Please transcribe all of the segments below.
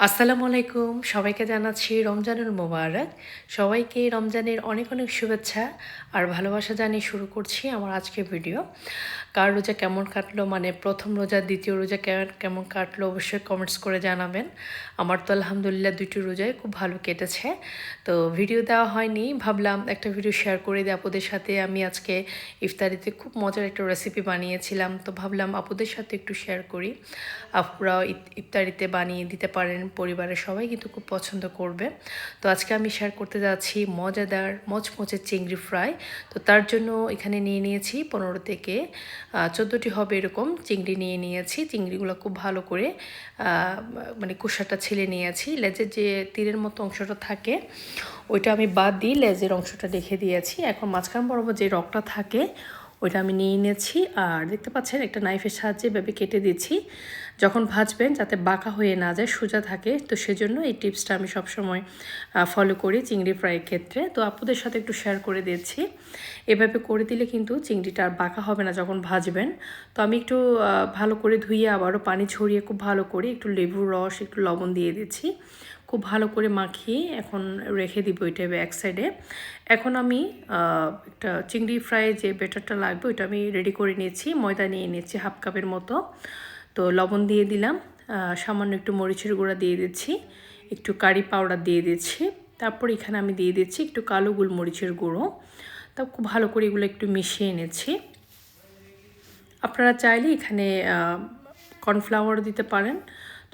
আসসালামু আলাইকুম। সবাইকে জানাচ্ছি রমজানুল মোবারক। সবাইকে রমজানের অনেক অনেক শুভেচ্ছা আর ভালোবাসা জানিয়ে শুরু করছি আমার আজকের ভিডিও। কার রোজা কেমন কাটলো? মানে প্রথম রোজা, দ্বিতীয় রোজা কেমন কেমন কাটলো? অবশ্যই কমেন্টস করে জানাবেন। আমার তো আলহামদুলিল্লাহ দুটি রোজায় খুব ভালো কেটেছে। তো ভিডিও দেওয়া হয়নি। ভাবলাম একটা ভিডিও শেয়ার করে দিই আপুদের সাথে। আমি আজকে ইফতারিতে খুব মজার একটা রেসিপি বানিয়েছিলাম। তো ভাবলাম আপুদের সাথে একটু শেয়ার করি। আপুরাও ইফতারিতে বানিয়ে দিতে পারেন পরিবারের সবাই কিন্তু খুব পছন্দ করবে। তো আজকে আমি শেয়ার করতে যাচ্ছি মজাদার মচমচে চিংড়ি ফ্রাই তো তার জন্য এখানে নিয়ে নিয়েছি পনেরো থেকে চোদ্দোটি হবে এরকম চিংড়ি নিয়ে নিয়েছি। চিংড়িগুলো খুব ভালো করে মানে কুসাটা ছেলে নিয়েছি। লেজের যে তীরের মতো অংশটা থাকে, ওইটা আমি বাদ দিয়ে লেজের অংশটা রেখে দিয়েছি। এখন মাঝখান বরাবর যে রকটা থাকে ওইটা আমি নিয়ে নিয়েছি। আর দেখতে পাচ্ছেন একটা নাইফের সাহায্যে এভাবে কেটে দিচ্ছি যখন ভাজবেন যাতে বাঁকা হয়ে না যায়, সোজা থাকে। তো সেজন্য এই টিপসটা আমি সবসময় ফলো করি চিংড়ি ফ্রাইয়ের ক্ষেত্রে। তো আপুদের সাথে একটু শেয়ার করে দিচ্ছি এভাবে করে দিলে কিন্তু চিংড়িটা আর বাঁকা হবে না যখন ভাজবেন। তো আমি একটু ভালো করে ধুয়ে আবারও পানি ছড়িয়ে খুব ভালো করে একটু লেবুর রস, একটু লবণ দিয়ে দিচ্ছি খুব ভালো করে মাখিয়ে এখন রেখে দিব ওইটা এক সাইডে এখন আমি একটা চিংড়ি ফ্রাই যে বেটারটা লাগবে ওইটা আমি রেডি করে নিয়েছি, ময়দা নিয়ে নিয়েছি হাফ কাপের মতো। তো লবণ দিয়ে দিলাম সামান্য একটু মরিচের গুঁড়া দিয়ে দিচ্ছি, একটু কারি পাউডার দিয়ে দিচ্ছি, তারপর এখানে আমি দিয়ে দিচ্ছি একটু কালো গোলমরিচের গুঁড়ো। তা খুব ভালো করে এগুলো একটু মিশিয়ে এনেছি। আপনারা চাইলে এখানে কর্নফ্লাওয়ার দিতে পারেন।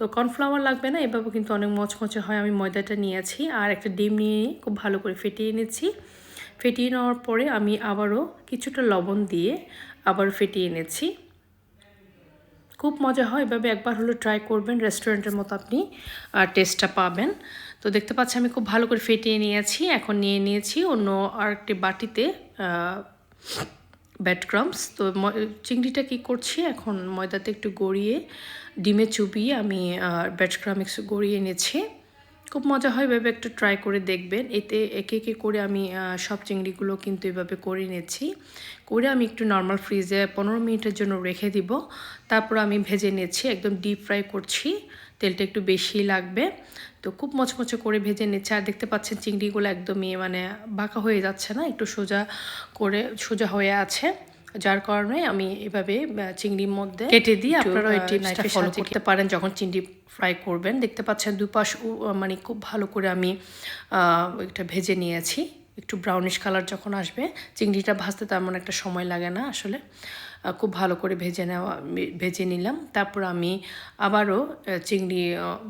তো কর্নফ্লাওয়ার লাগবে না, এভাবে কিন্তু অনেক মচমচে হয়, আমি ময়দাটা নিয়েছি আর একটা ডিম নিয়ে খুব ভালো করে ফেটিয়ে নিয়েছি ফেটিয়ে নেওয়ার পরে আমি আবারও কিছুটা লবণ দিয়ে আবার ফেটিয়ে এনেছি খুব মজা হয়, এভাবে একবার হলো ট্রাই করবেন রেস্টুরেন্টের মতো আপনি টেস্টটা পাবেন। তো দেখতে পাচ্ছি আমি খুব ভালো করে ফেটিয়ে নিয়েছি, এখন নিয়ে নিয়েছি অন্য আরেকটি বাটিতে ব্যাড ক্রামস তো চিংড়িটা কী করছি? এখন ময়দাতে একটু গড়িয়ে, ডিমে চুবিয়ে আমি ব্যাড একটু গড়িয়ে এনেছি। খুব মজা হয় এভাবে একটু ট্রাই করে দেখবেন। এতে একে একে করে আমি সব চিংড়িগুলো কিন্তু এভাবে করে নিয়েছি করে আমি একটু নর্মাল ফ্রিজে পনেরো মিনিটের জন্য রেখে দিব। তারপর আমি ভেজে নিয়েছি একদম ডিপ ফ্রাই করছি। তেলটা একটু বেশি লাগবে। তো খুব মচমচে করে ভেজে নিচ্ছে। আর দেখতে পাচ্ছেন চিংড়িগুলো একদমই মানে বাঁকা হয়ে যাচ্ছে না, একটু সোজা করে, সোজা হয়ে আছে। যার কারণে আমি এভাবে চিংড়ির মধ্যে কেটে দিয়ে আপনারা ওই টিপসটা ফলো করতে পারেন যখন চিংড়ি ফ্রাই করবেন। দেখতে পাচ্ছেন দুপাশ মানে খুব ভালো করে আমি এটা ভেজে নিয়েছি। একটু ব্রাউনিশ কালার যখন আসবে চিংড়িটা ভাজতে তেমন একটা সময় লাগে না আসলে। খুব ভালো করে ভেজে নেওয়া ভেজে নিলাম। তারপর আমি আবারও চিংড়ি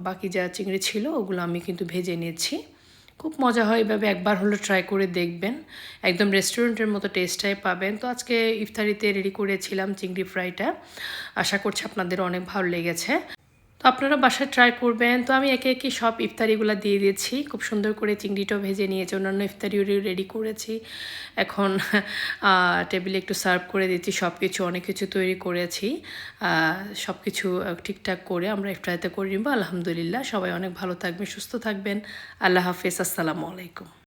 বাকি যা চিংড়ি ছিল ওগুলো আমি কিন্তু ভেজে নিয়েছি। খুব মজা হয় এভাবে একবার হলো ট্রাই করে দেখবেন। একদম রেস্টুরেন্টের মতো টেস্টটাই পাবেন। তো আজকে ইফতারিতে রেডি করেছিলাম চিংড়ি ফ্রাইটা আশা করছি আপনাদের অনেক ভালো লেগেছে। তো আপনারা বাসায় ট্রাই করবেন। তো আমি একে একে সব ইফতারিগুলো দিয়ে দিয়েছি। খুব সুন্দর করে চিংড়িটাও ভেজে নিয়েছি, অন্যান্য ইফতারিও রেডি করেছি। এখন টেবিলে একটু সার্ভ করে দিচ্ছি সব কিছু অনেক কিছু তৈরি করেছি। সব কিছু ঠিকঠাক করে আমরা ইফতারিতে করে নিব। আলহামদুলিল্লাহ, সবাই অনেক ভালো থাকবেন, সুস্থ থাকবেন। আল্লাহ হাফিজ, আসসালামু আলাইকুম।